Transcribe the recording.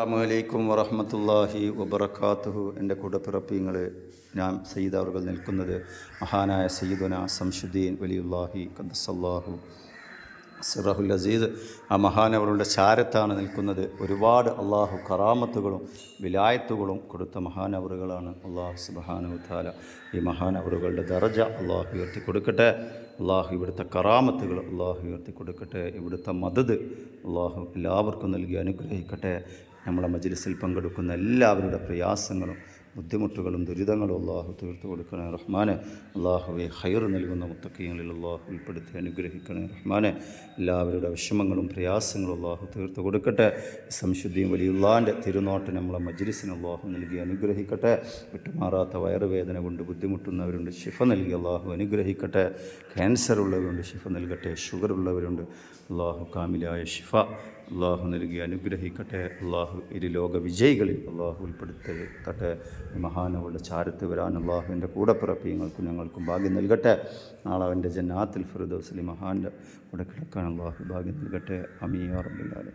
അസ്സാമലൈക്കും വറഹമത്തല്ലാഹി വബർക്കാത്തുഹു എന്റെ കൂടപ്പിറപ്പിങ്ങൾ ഞാൻ സയ്യിദ് അവർ നിൽക്കുന്നത് മഹാനായ സയ്യിദുന സംഷുദ്ദീൻ വലിയുല്ലാഹി ഖദ്സല്ലാഹു സിറഹുൽ അസീദ് ആ മഹാനവരുടെ ചാരത്താണ് നിൽക്കുന്നത്. ഒരുപാട് അള്ളാഹു കറാമത്തുകളും വിലായത്തുകളും കൊടുത്ത മഹാനവറുകളാണ് അള്ളാഹു താല ഈ മഹാനവറുകളുടെ ദർജ അള്ളാഹു ഉയർത്തി കൊടുക്കട്ടെ. അള്ളാഹു ഇവിടുത്തെ കറാമത്തുകൾ അള്ളാഹു ഉയർത്തി കൊടുക്കട്ടെ. ഇവിടുത്തെ മദത് അള്ളാഹു എല്ലാവർക്കും നൽകി അനുഗ്രഹിക്കട്ടെ. നമ്മളെ മജ്ലിസിൽ പങ്കെടുക്കുന്ന എല്ലാവരുടെ പ്രയാസങ്ങളും ബുദ്ധിമുട്ടുകളും ദുരിതങ്ങളും അള്ളാഹു തീർത്തു കൊടുക്കണേ റഹ്മാനെ. അള്ളാഹുവെ ഹൈർ നൽകുന്ന മുത്തക്കീങ്ങളിൽ അള്ളാഹു ഉൾപ്പെടുത്തി അനുഗ്രഹിക്കണേ റഹ്മാനെ. എല്ലാവരുടെ വിഷമങ്ങളും പ്രയാസങ്ങളും അള്ളാഹു തീർത്തു കൊടുക്കട്ടെ. സംശുദ്ധിയും വലിയുള്ളാന്റെ തിരുനോട്ട് നമ്മളെ മജ്ലിസിന് അള്ളാഹു നൽകി അനുഗ്രഹിക്കട്ടെ. വിട്ടുമാറാത്ത വയറുവേദന കൊണ്ട് ബുദ്ധിമുട്ടുന്നവരുണ്ട് ശിഫ നൽകി അള്ളാഹു അനുഗ്രഹിക്കട്ടെ. ക്യാൻസർ ഉള്ളവരുണ്ട് ശിഫ നൽകട്ടെ. ഷുഗർ ഉള്ളവരുണ്ട് അള്ളാഹു കാമിലായ ശിഫ. അള്ളാഹു നൽകി അനുഗ്രഹിക്കട്ടെ. അള്ളാഹു ഇരു ലോക വിജയികളിൽ അള്ളാഹു ഉൾപ്പെടുത്തട്ടെ. മഹാനവളുടെ ചാരത്ത് വരാൻ അള്ളാഹുവിന്റെ കൂടെ ഞങ്ങൾക്കും ഞങ്ങൾക്കും ഭാഗ്യം നൽകട്ടെ. നാളെ അവന്റെ ജന്നാത്തിൽ ഫിറുദോസ്ലി മഹാന്റെ കൂടെ കിടക്കാൻ അള്ളാഹു ഭാഗ്യം നൽകട്ടെ. അമീ റബ്ബുല്ലാലും